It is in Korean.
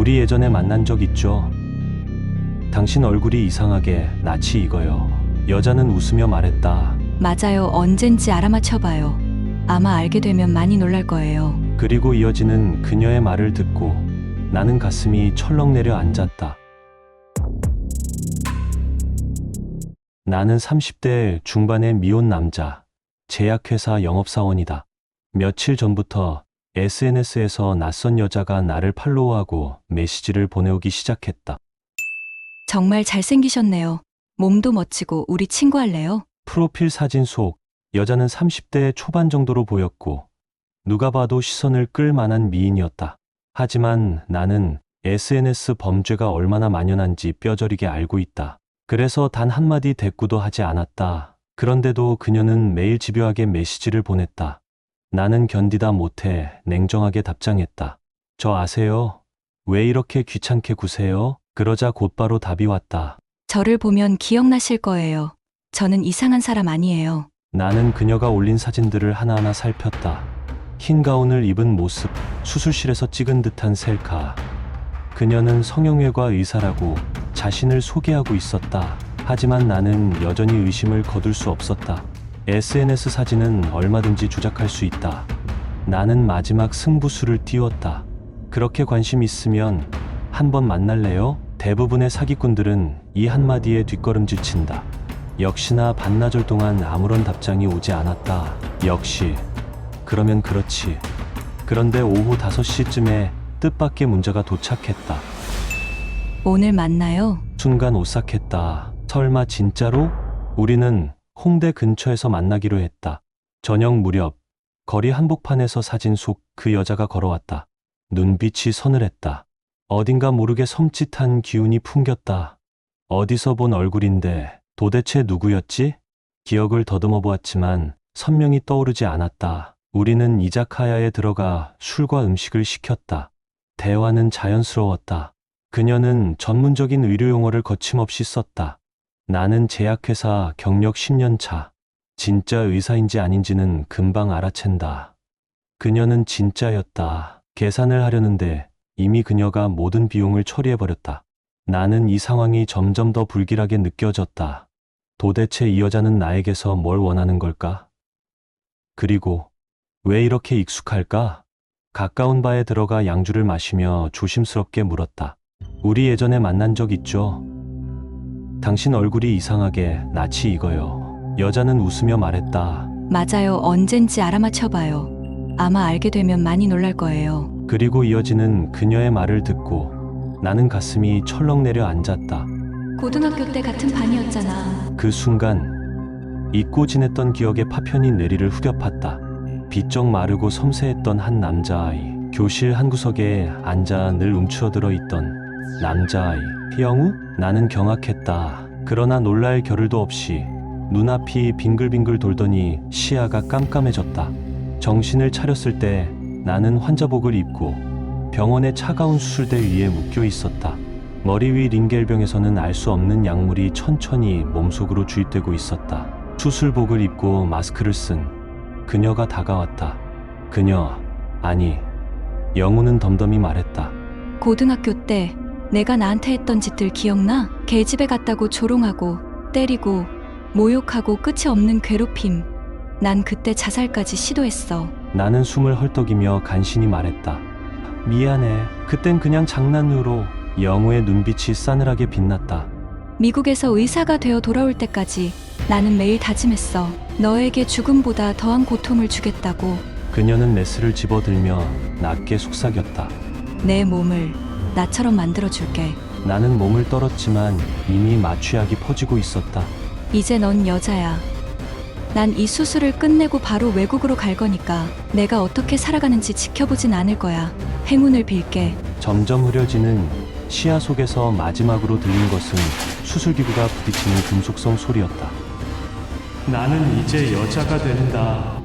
우리 예전에 만난 적 있죠? 당신 얼굴이 이상하게 낯이 익어요. 여자는 웃으며 말했다. 맞아요. 언젠지 알아맞혀봐요. 아마 알게 되면 많이 놀랄 거예요. 그리고 이어지는 그녀의 말을 듣고 나는 가슴이 철렁 내려 앉았다. 나는 30대 중반의 미혼 남자, 제약회사 영업사원이다. 며칠 전부터 SNS에서 낯선 여자가 나를 팔로우하고 메시지를 보내오기 시작했다. 정말 잘생기셨네요. 몸도 멋지고 우리 친구할래요? 프로필 사진 속 여자는 30대 초반 정도로 보였고 누가 봐도 시선을 끌 만한 미인이었다. 하지만 나는 SNS 범죄가 얼마나 만연한지 뼈저리게 알고 있다. 그래서 단 한마디 대꾸도 하지 않았다. 그런데도 그녀는 매일 집요하게 메시지를 보냈다. 나는 견디다 못해 냉정하게 답장했다. 저 아세요? 왜 이렇게 귀찮게 구세요? 그러자 곧바로 답이 왔다. 저를 보면 기억나실 거예요. 저는 이상한 사람 아니에요. 나는 그녀가 올린 사진들을 하나하나 살폈다. 흰 가운을 입은 모습, 수술실에서 찍은 듯한 셀카. 그녀는 성형외과 의사라고 자신을 소개하고 있었다. 하지만 나는 여전히 의심을 거둘 수 없었다. SNS 사진은 얼마든지 조작할 수 있다. 나는 마지막 승부수를 띄웠다. 그렇게 관심 있으면 한번 만날래요? 대부분의 사기꾼들은 이 한마디에 뒷걸음질 친다. 역시나 반나절 동안 아무런 답장이 오지 않았다. 역시. 그러면 그렇지. 그런데 오후 5시쯤에 뜻밖의 문자가 도착했다. 오늘 만나요? 순간 오싹했다. 설마 진짜로? 우리는 홍대 근처에서 만나기로 했다. 저녁 무렵 거리 한복판에서 사진 속 그 여자가 걸어왔다. 눈빛이 서늘했다. 어딘가 모르게 섬찟한 기운이 풍겼다. 어디서 본 얼굴인데 도대체 누구였지? 기억을 더듬어 보았지만 선명히 떠오르지 않았다. 우리는 이자카야에 들어가 술과 음식을 시켰다. 대화는 자연스러웠다. 그녀는 전문적인 의료 용어를 거침없이 썼다. 나는 제약회사 경력 10년 차. 진짜 의사인지 아닌지는 금방 알아챈다. 그녀는 진짜였다. 계산을 하려는데 이미 그녀가 모든 비용을 처리해버렸다. 나는 이 상황이 점점 더 불길하게 느껴졌다. 도대체 이 여자는 나에게서 뭘 원하는 걸까? 그리고 왜 이렇게 익숙할까? 가까운 바에 들어가 양주를 마시며 조심스럽게 물었다. 우리 예전에 만난 적 있죠? 당신 얼굴이 이상하게 낯이 익어요. 여자는 웃으며 말했다. 맞아요. 언젠지 알아맞혀봐요. 아마 알게 되면 많이 놀랄 거예요. 그리고 이어지는 그녀의 말을 듣고 나는 가슴이 철렁 내려 앉았다. 고등학교 때 같은 반이었잖아. 그 순간 잊고 지냈던 기억의 파편이 뇌리를 후벼팠다. 비쩍 마르고 섬세했던 한 남자아이. 교실 한 구석에 앉아 늘 움츠러들어 있던 남자아이. 영우? 나는 경악했다. 그러나 놀랄 겨를도 없이 눈앞이 빙글빙글 돌더니 시야가 깜깜해졌다. 정신을 차렸을 때 나는 환자복을 입고 병원의 차가운 수술대 위에 묶여 있었다. 머리 위 링겔병에서는 알 수 없는 약물이 천천히 몸속으로 주입되고 있었다. 수술복을 입고 마스크를 쓴 그녀가 다가왔다. 그녀, 아니, 영우는 덤덤히 말했다. 고등학교 때 내가 나한테 했던 짓들 기억나? 개집에 갔다고 조롱하고 때리고 모욕하고 끝이 없는 괴롭힘. 난 그때 자살까지 시도했어. 나는 숨을 헐떡이며 간신히 말했다. 미안해. 그땐 그냥 장난으로 영우의 눈빛이 싸늘하게 빛났다. 미국에서 의사가 되어 돌아올 때까지 나는 매일 다짐했어. 너에게 죽음보다 더한 고통을 주겠다고. 그녀는 메스를 집어들며 낮게 속삭였다. 내 몸을 나처럼 만들어줄게. 나는 몸을 떨었지만 이미 마취약이 퍼지고 있었다. 이제 넌 여자야. 난 이 수술을 끝내고 바로 외국으로 갈 거니까 내가 어떻게 살아가는지 지켜보진 않을 거야. 행운을 빌게. 점점 흐려지는 시야 속에서 마지막으로 들린 것은 수술기구가 부딪히는 금속성 소리였다. 나는 이제 여자가 된다.